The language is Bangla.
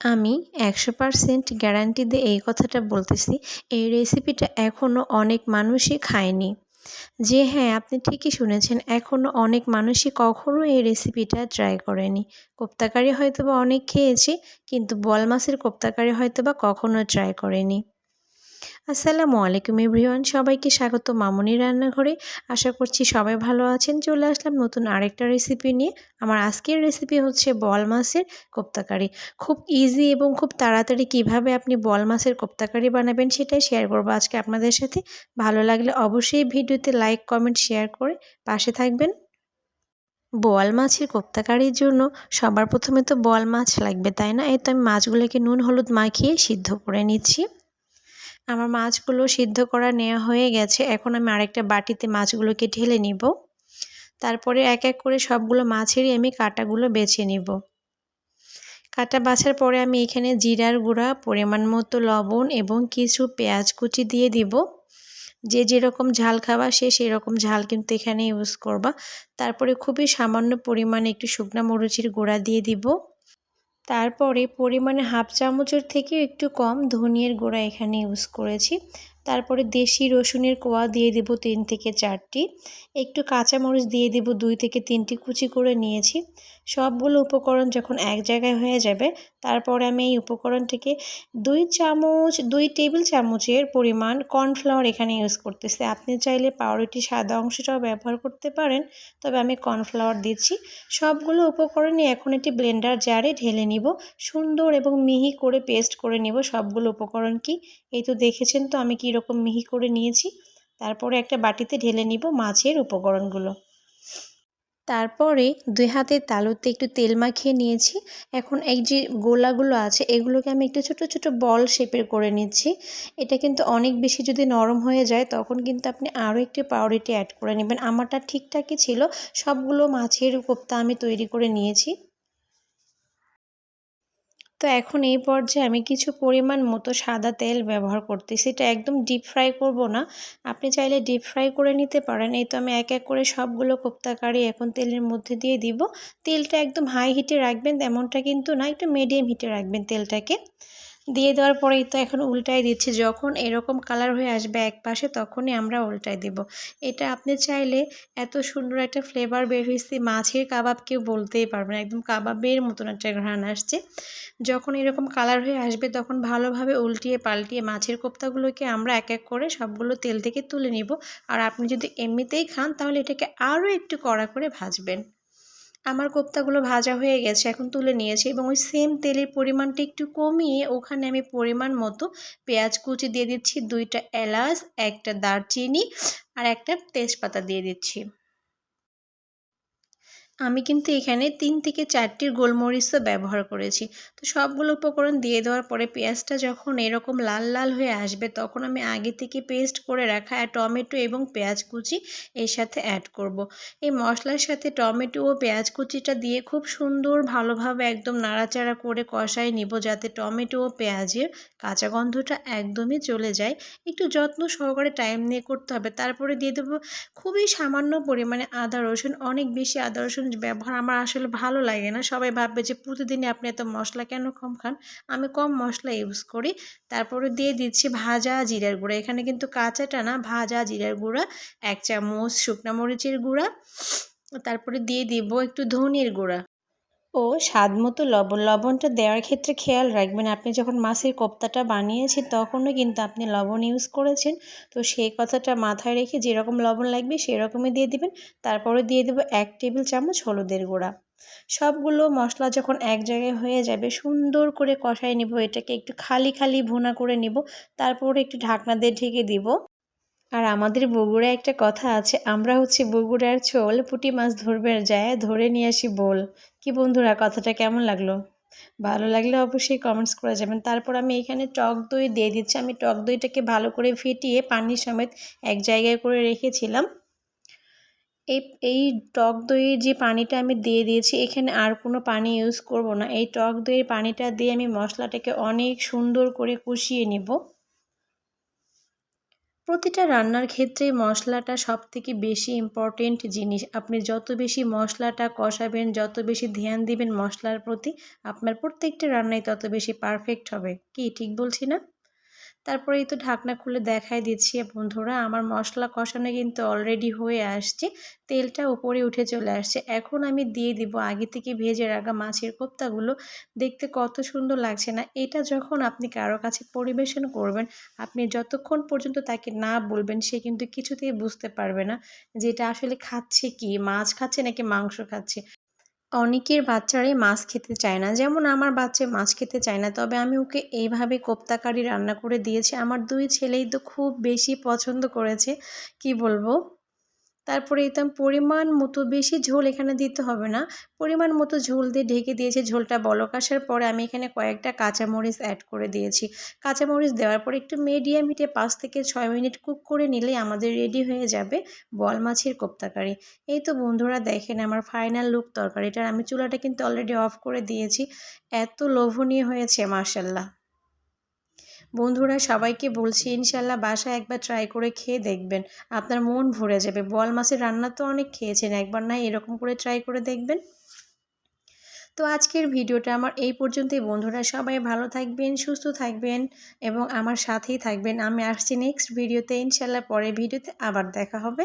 আমি একশো পারসেন্ট গ্যারান্টি দিয়ে এই কথাটা বলতেছি, এই রেসিপিটা এখনও অনেক মানুষই খায়নি। যে হ্যাঁ আপনি ঠিকই শুনেছেন এখনও অনেক মানুষই কখনও এই রেসিপিটা ট্রাই করেনি। কোপ্তাকারি হয়তো বা অনেক খেয়েছি, কিন্তু বল মাছের কোপ্তাকারি হয়তো বা কখনও ট্রাই করেনি। আসসালামু আলাইকুম এভরিওয়ান, সবাইকে স্বাগত মামনি রান্নাঘরে। আশা করছি সবাই ভালো আছেন। চলে আসলাম নতুন আরেকটা রেসিপি নিয়ে। আমার আজকের রেসিপি হচ্ছে বল মাছের কোপ্তাকারি। খুব ইজি এবং খুব তাড়াতাড়ি কীভাবে আপনি বল মাছের কোপ্তাকারি বানাবেন সেটাই শেয়ার করব আজকে আপনাদের সাথে। ভালো লাগলে অবশ্যই ভিডিওতে লাইক কমেন্ট শেয়ার করে পাশে থাকবেন। বোয়াল মাছের কোপ্তাকারির জন্য সবার প্রথমে তো বোয়াল মাছ লাগবে, তাই না? এই তো আমি মাছগুলোকে নুন, হলুদ মাখিয়ে সিদ্ধ করে নিচ্ছি। আমার মাছগুলো সিদ্ধ করা নেওয়া হয়ে গেছে। এখন আমি আরেকটা বাটিতে মাছগুলোকে ঢেলে নিব। তারপরে এক এক করে সবগুলো মাছেরই আমি কাটাগুলো বেছে নিব। কাটা বাছার পরে আমি এখানে জিরার গুঁড়া, পরিমাণ মতো লবণ এবং কিছু পেঁয়াজ কুচি দিয়ে দিব। যে যেরকম ঝাল খাবা, সে সেরকম ঝাল কিন্তু এখানে ইউজ করবা। তারপরে খুবই সামান্য পরিমাণে একটু শুকনা মরিচের গুঁড়া দিয়ে দিব। তারপরে পরিমাণে হাফ চামচের থেকেও একটু কম ধনিয়ার গোড়া এখানে ইউজ করেছি। তারপরে দেশি রসুনের কোয়া দিয়ে দেব তিন থেকে চারটি। একটু কাঁচামরিচ দিয়ে দেব দুই থেকে তিনটি কুচি করে নিয়েছি। সবগুলো উপকরণ যখন এক জায়গায় হয়ে যাবে তারপরে আমি এই উপকরণটিকে দুই চামচ, দুই টেবিল চামচের পরিমাণ কর্নফ্লাওয়ার এখানে ইউজ করতেছি। আপনি চাইলে পাউরুটি সাদা অংশটাও ব্যবহার করতে পারেন, তবে আমি কর্নফ্লাওয়ার দিচ্ছি। সবগুলো উপকরণই এখন একটি ব্লেন্ডার জারে ঢেলে নিব। সুন্দর এবং মিহি করে পেস্ট করে নিব সবগুলো উপকরণ কি। এই তো দেখেছেন তো আমি কীরকম মিহি করে নিয়েছি। তারপরে একটা বাটিতে ঢেলে নিব মাছের উপকরণগুলো। তারপরে দুই হাতের তালুতে একটু তেল মাখিয়ে নিয়েছি। এখন এই যে গোলাগুলো আছে, এগুলোকে আমি একটু ছোট ছোট বল শেপের করে নিচ্ছি। এটা কিন্তু অনেক বেশি যদি নরম হয়ে যায়, তখন কিন্তু আপনি আরও একটি পাউরিটি অ্যাড করে নেবেন। আমারটা ঠিকঠাকই ছিল, সবগুলো মাছের কোপ্তা আমি তৈরি করে নিয়েছি। তো এখন এই পর্যায়ে আমি কিছু পরিমাণ মতো সাদা তেল ব্যবহার করতেছি। এটা একদম ডিপ ফ্রাই করব না। আপনি চাইলে ডিপ ফ্রাই করে নিতে পারেন। এই তো আমি এক এক করে সবগুলো কোপ্তা কারি এখন তেলের মধ্যে দিয়ে দিব। তেলটা একদম হাই হিটে রাখবেন, তেমনটা কিন্তু না, একটু মিডিয়াম হিটে রাখবেন তেলটাকে। দিয়ে দেওয়ার পরেই তো এখন উল্টাই দিচ্ছি। যখন এরকম কালার হয়ে আসবে এক পাশে, তখনই আমরা উল্টাই দেব। এটা আপনি চাইলে এত সুন্দর একটা ফ্লেভার বের হয়েছে, মাছের কাবাব কেউ বলতেই পারবেন একদম কাবাবের মতন একটা ঘ্রাণ আসছে। যখন এরকম কালার হয়ে আসবে, তখন ভালোভাবে উল্টিয়ে পাল্টিয়ে মাছের কোপ্তাগুলোকে আমরা এক এক করে সবগুলো তেল থেকে তুলে নিব। আর আপনি যদি এমনিতেই খান, তাহলে এটাকে আরও একটু কড়া করে ভাজবেন। আমার কোপ্তাগুলো ভাজা হয়ে গেছে, এখন তুলে নিয়েছি এবং ওই সেম তেলের পরিমাণটা একটু কমিয়ে ওখানে আমি পরিমাণ মতো পেঁয়াজ কুচি দিয়ে দিচ্ছি, দুইটা এলাচ, একটা দারচিনি আর একটা তেজপাতা দিয়ে দিচ্ছি। আমি কিন্তু এখানে তিন থেকে চারটির গোলমরিচও ব্যবহার করেছি। তো সবগুলো উপকরণ দিয়ে দেওয়ার পরে পেঁয়াজটা যখন এরকম লাল লাল হয়ে আসবে, তখন আমি আগে থেকে পেস্ট করে রাখা টমেটো এবং পেঁয়াজ কুচি এর সাথে অ্যাড করব। এই মশলার সাথে টমেটো ও পেঁয়াজ কুচিটা দিয়ে খুব সুন্দর ভালোভাবে একদম নাড়াচাড়া করে কষাই নিব যাতে টমেটো ও পেঁয়াজের কাঁচা গন্ধটা একদমই চলে যায়। একটু যত্ন সহকারে টাইম নিয়ে করতে হবে। তারপরে দিয়ে দেবো খুবই সামান্য পরিমাণে আদা রসুন, অনেক বেশি আদা রসুন ব্যবহার আমার আসলে ভালো লাগে না। সবাই ভাববে যে, প্রতিদিনই আপনি এত মশলা কেন কম খান? আমি কম মশলা ইউজ করি। তারপরে দিয়ে দিচ্ছি ভাজা জিরার গুঁড়া। এখানে কিন্তু কাঁচাটা না, ভাজা জিরার গুঁড়া, এক চামচ শুকনা মরিচের গুঁড়া, তারপরে দিয়ে দিব একটু ধনির গুঁড়া। ও স্বাদ মতো লবণ, লবণটা দেওয়ার ক্ষেত্রে খেয়াল রাখবেন। আপনি যখন মাছের কোপ্তাটা বানিয়েছেন, তখনও কিন্তু আপনি লবণ ইউজ করেছেন। তো সেই কথাটা মাথায় রেখে যেরকম লবণ লাগবে, সেরকমই দিয়ে দিবেন। তারপরে দিয়ে দেবো এক টেবিল চামচ হলুদের গুঁড়া। সবগুলো মশলা যখন এক জায়গায় হয়ে যাবে, সুন্দর করে কষাই নিব। এটাকে একটু খালি খালি ভুনা করে নিব। তারপরে একটু ঢাকনা দিয়ে ঢেকে দিব। আর আমাদের বগুড়ায় একটা কথা আছে, আমরা হচ্ছে বগুড়ার ছোল, পুঁটি মাছ ধরবে যায় ধরে নিয়ে আসি বল। কি বন্ধুরা, কথাটা কেমন লাগল? ভালো লাগলে অবশ্যই কমেন্টস করে যাবেন। তারপর আমি এখানে টক দই দিয়ে দিচ্ছি। আমি টক দইটাকে ভালো করে ফেটিয়ে পানি সমেত এক জায়গায় করে রেখেছিলাম। এই এই টক দইয়ের যে পানিটা আমি দিয়ে দিয়েছি, এখানে আর কোনো পানি ইউজ করব না। এই টক দইয়ের পানিটা দিয়ে আমি মশলাটাকে অনেক সুন্দর করে কষিয়ে নিব। প্রতিটা রান্নার ক্ষেত্রে মশলাটা সব থেকে বেশি ইম্পর্টেন্ট জিনিস। আপনি যত বেশি মশলাটা কষাবেন, যত বেশি ধ্যান দিবেন মশলার প্রতি, আপনার প্রত্যেকটা রান্নাই তত বেশি পারফেক্ট হবে। কি, ঠিক বলছি না? তারপরেই তো ঢাকনা খুলে দেখাই দিচ্ছি বন্ধুরা। আমার মশলা কষানো কিন্তু অলরেডি হয়ে আসছে, তেলটা উপরে উঠে চলে আসছে। এখন আমি দিয়ে দিব আগে থেকে ভেজে রাখা মাছের কোপ্তাগুলো। দেখতে কত সুন্দর লাগছে না? এটা যখন আপনি কারও কাছে পরিবেশন করবেন, আপনি যতক্ষণ পর্যন্ত তাকে না বলবেন, সে কিন্তু কিছুতেই বুঝতে পারবে না যে এটা আসলে খাচ্ছে কি, মাছ খাচ্ছে নাকি মাংস খাচ্ছে। অনেকের বাচ্চারাই মাছ খেতে চায় না। যেমন আমার বাচ্চা মাছ খেতে চায় না, তবে আমি ওকে এইভাবে কোপ্তাকারি রান্না করে দিয়েছি। আমার দুই ছেলেই তো খুব বেশি পছন্দ করেছে, কি বলব? তারপরে দিতাম পরিমাণ মতো বেশি ঝোল এখানে দিতে হবে না। পরিমাণ মতো ঝোল দিয়ে ঢেকে দিয়েছি ঝোলটা বলক আসার পরে আমি এখানে কয়েকটা কাঁচামরিচ অ্যাড করে দিয়েছি। কাঁচামরিচ দেওয়ার পরে একটু মিডিয়াম হিটে পাঁচ থেকে ছয় মিনিট কুক করে নিলেই আমাদের রেডি হয়ে যাবে বল মাছের কোপ্তাকারি। এই তো বন্ধুরা দেখেন আমার ফাইনাল লুক তরকারিটার। আমি চুলাটা কিন্তু অলরেডি অফ করে দিয়েছি। এত লোভনীয় হয়েছে মার্শাল্লাহ বন্ধুরা, সবাইকে বলছি ইনশাল্লাহ বাসায় একবার ট্রাই করে খেয়ে দেখবেন। আপনার মন ভরে যাবে। বল মাছের রান্না তো অনেক খেয়েছেন, একবার না এরকম করে ট্রাই করে দেখবেন। তো আজকের ভিডিওটা আমার এই পর্যন্তই। বন্ধুরা, সবাই ভালো থাকবেন, সুস্থ থাকবেন এবং আমার সাথেই থাকবেন। আমি আসছি নেক্সট ভিডিওতে ইনশাল্লাহ পরে ভিডিওতে আবার দেখা হবে।